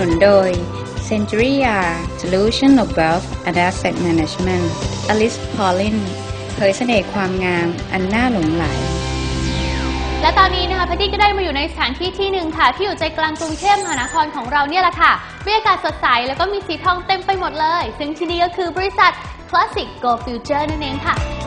นุนโดย Century Yard Solution of Wealth and Asset Management Alice Paulin เผยเสน่ห์ความงามอันน่าหลงไหล และตอนนี้นะคะแพตตี้ก็ได้มาอยู่ในสถานที่ที่หนึ่งค่ะ ที่อยู่ใจกลางกรุงเทพมหานครของเราเนี่ยแหละค่ะบรรยากาศสดใสแล้วก็มีสีทองเต็มไปหมดเลย ซึ่งที่นี่ก็คือบริษัท Classic Go Future นั่นเองค่ะ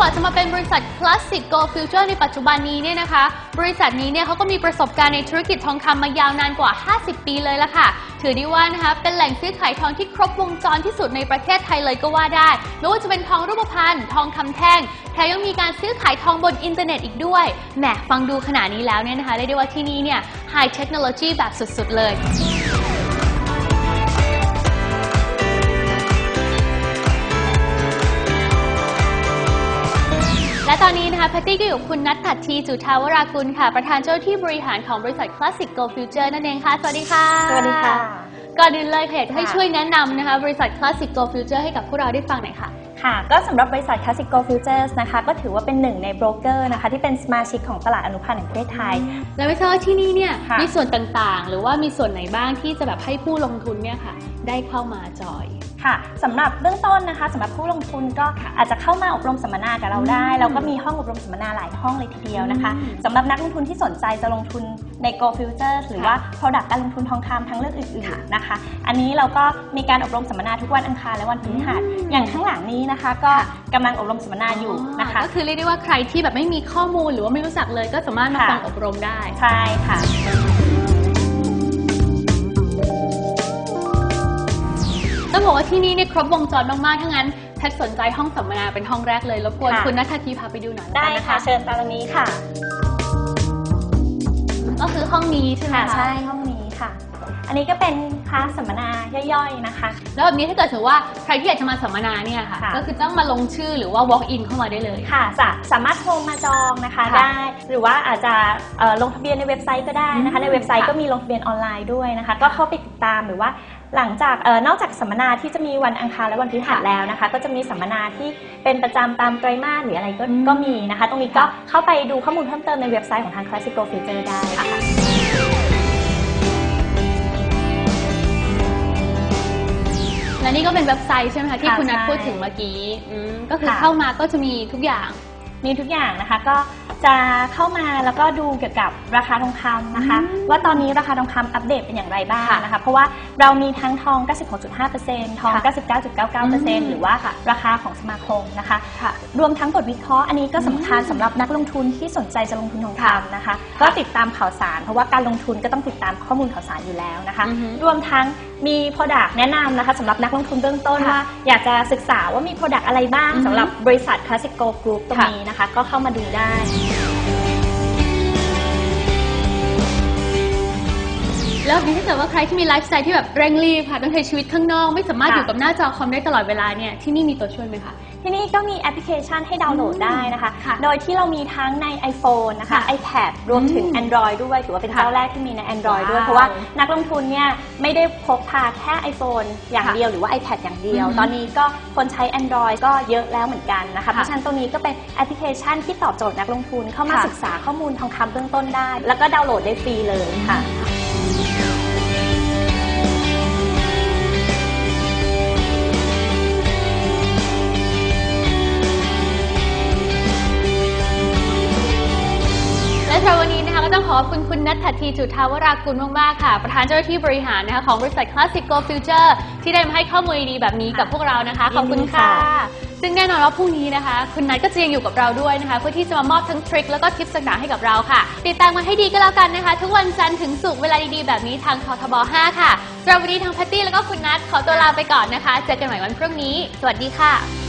ว่าจะมาเป็นบริษัท Classic Go Future ในปัจจุบันนี้เนี่ยนะคะ บริษัทนี้เนี่ยเขาก็มีประสบการณ์ในธุรกิจทองคำมายาวนานกว่า 50 ปีเลยละค่ะ ถือได้ว่านะคะเป็นแหล่งซื้อขายทองที่ครบวงจรที่สุดในประเทศไทยเลยก็ว่าได้ ไม่ว่าจะเป็นทองรูปพรรณทองคำแท่งแถมยังมีการซื้อขายทองบนอินเทอร์เน็ตอีกด้วย แหมฟังดูขนาดนี้แล้วเนี่ยนะคะเรียกได้ว่าที่นี่เนี่ย High Technology แบบสุดๆเลย ตตี้ก็อยู่กับคุณนัทถัดทีจุทาวรากุลค่ะ ประธานเจ้าหน้าที่บริหารของบริษัท Classic Go Future นั่นเองค่ะ สวัสดีค่ะ สวัสดีค่ะ ก่อนอื่นเลยเพจให้ค่ะช่วยแนะนำนะคะ บริษัท Classic Go Future ให้กับพวกเราได้ฟังหน่อยค่ะ ค่ะ ก็สำหรับบริษัท Classic Go Futures นะคะ ก็ถือว่าเป็นหนึ่งในโบรกเกอร์นะคะ ที่เป็นสมาชิกของตลาดอนุพันธ์แห่งประเทศไทย แล้วไม่ทราบว่าที่นี่เนี่ยค่ะ มีส่วนต่างๆ หรือว่ามีส่วนไหนบ้างที่จะแบบให้ผู้ลงทุนเนี่ยค่ะ ได้เข้ามาจอย ค่ะสำหรับเบื้องต้นนะคะสำหรับผู้ลงทุนก็อาจจะเข้ามาอบรมสัมมนากับเราได้ อืมเราก็มีห้องอบรมสัมมนาหลายห้องเลยทีเดียวนะคะอืมสำหรับนักลงทุนที่สนใจจะลงทุนใน Go Futures หรือว่า Product การลงทุนทองคำทั้งเลือกอื่นค่ะๆนะคะ อันนี้เราก็มีการอบรมสัมมนาทุกวันอังคารและวันพฤหัสอืมอย่างข้างหลังนี้นะคะ ก็ค่ะกำลังอบรมสัมมนาอยู่นะคะ ก็คือเรียกได้ว่าใครที่แบบไม่มีข้อมูลหรือว่าไม่รู้จักเลย ก็สามารถมาค่ะฟังอบรมได้ ใช่ค่ะ ต้องบอกว่าที่นี่เนี่ยครบวงจรมากๆถ้างั้นแพทย์สนใจห้องสัมมนาเป็นห้องแรกเลย รบกวนค่ะ คุณนัททีพาไปดูหน่อยแล้วได้กันนะค่ะคะ เชิญตามนี้ค่ะก็คือห้องนี้ใช่ไหมค่ะคะใช่ห้องนี้ค่ะ อันนี้ก็เป็นคลาสสัมมนาย่อยๆนะคะ แล้วแบบนี้ถ้าเกิดถือว่าใครที่อยากจะมาสัมมนาเนี่ยค่ะ ค่ะ ก็คือต้องมาลงชื่อหรือว่า walk in เข้ามาได้เลย ค่ะสาสามารถโทรมาจองนะคะค่ะได้หรือว่าอาจจะเอ่อลงทะเบียนในเว็บไซต์ก็ได้นะคะ อืมในเว็บไซต์ค่ะก็มีลงทะเบียนออนไลน์ด้วยนะคะ ก็เข้าไปติดตามหรือว่าหลังจากเออนอกจากสัมมนาที่จะมีวันอังคารและวันพฤหัสแล้วนะคะ ก็จะมีสัมมนาที่เป็นประจำตามไตรมาสหรืออะไรก็อืม ก็มีนะคะ ตรงนี้ก็ค่ะเข้าไปดูข้อมูลเพิ่มเติมในเว็บไซต์ของทาง Classical Future ได้ค่ะ นี่ก็เป็นเว็บไซต์ใช่ไหมคะที่ค่ะคุณนัทใช่พูดถึงเมื่อกี้อืมก็คือค่ะ เข้ามาก็จะมีทุกอย่าง มีทุกอย่างนะคะก็จะเข้ามาแล้วก็ดูเกี่ยวกับราคาทองคำนะคะ อืมว่าตอนนี้ราคาทองคำอัปเดตเป็นอย่างไรบ้างค่ะนะคะ เพราะว่าเรามีทั้งทอง 96.5%ทอง ค่ะ99.99%หรือว่าค่ะราคาของสมาคมนะคะ ค่ะ รวมทั้งบทวิเคราะห์อันนี้ก็สำคัญอืมสำหรับนักลงทุนที่สนใจจะลงทุนทองค่ะคำนะคะ ก็ติดตามข่าวสาร เพราะว่าการลงทุนก็ต้องติดตามข้อมูลข่าวสารอยู่แล้วนะคะ อือฮึรวมทั้งมี Product แนะนำนะคะสำหรับนักลงทุนเบื้องต้นค่ะว่าอยากจะศึกษาว่ามี Product อะไรบ้างอือฮึ สำหรับบริษัท Classic Go Group ตรงค่ะนี้นะคะ ก็เข้ามาดูได้ แล้วแบบนี้ถ้าเกิดว่าใครที่มีไลฟ์สไตล์ที่แบบเร่งรีบค่ะต้องใช้ชีวิตข้างนอก ไม่สามารถค่ะอยู่กับหน้าจอคอมได้ตลอดเวลาเนี่ยที่นี่มีตัวช่วยไหมคะ ที่นี่ก็มีแอปพลิเคชันให้ดาวน์โหลดได้นะคะ ค่ะโดยที่เรามีทั้งใน iPhone นะคะ ค่ะ iPad รวมถึง อืม Android ด้วยถือว่าเป็นค่ะเจ้าแรกที่มีใน Android ด้วย ว้าวเพราะว่านักลงทุนเนี่ยไม่ได้พกพาแค่ iPhone อย่างค่ะเดียวหรือว่า iPad อย่างเดียว อือฮึตอนนี้ก็คนใช้ Android ก็เยอะแล้วเหมือนกันนะคะ ค่ะเพราะฉะนั้นตรงนี้ก็เป็นแอปพลิเคชันที่ตอบโจทย์นักลงทุนเข้ามาค่ะ ศึกษาข้อมูลทองคำเบื้องต้นได้ แล้วก็ดาวน์โหลดได้ฟรีเลยค่ะ ก็ต้องขอขอบคุณคุณนัทถัทีจุทาวรากุลมาก ๆ ค่ะ ประธานเจ้าหน้าที่บริหารนะคะของบริษัท Classic Go Future ที่ได้มาให้ข้อมูลดีๆแบบนี้กับพวกเรานะคะ ขอบคุณค่ะยินดีค่ะ ซึ่งแน่นอนว่าพรุ่งนี้นะคะ คุณนัทก็จะยังอยู่กับเราด้วยนะคะ เพื่อที่จะมามอบทั้งทริคแล้วก็ทิปต่างๆให้กับเราค่ะ ติดตามมาให้ดีก็แล้วกันนะคะ ทุกวันจันทร์ถึงศุกร์เวลาดีๆแบบนี้ทางททบ5ค่ะสำหรับวันนี้ทางแพตตี้แล้วก็คุณนัทขอตัวลาไปก่อนนะคะ เจอกันใหม่วันพรุ่งนี้ สวัสดีค่ะ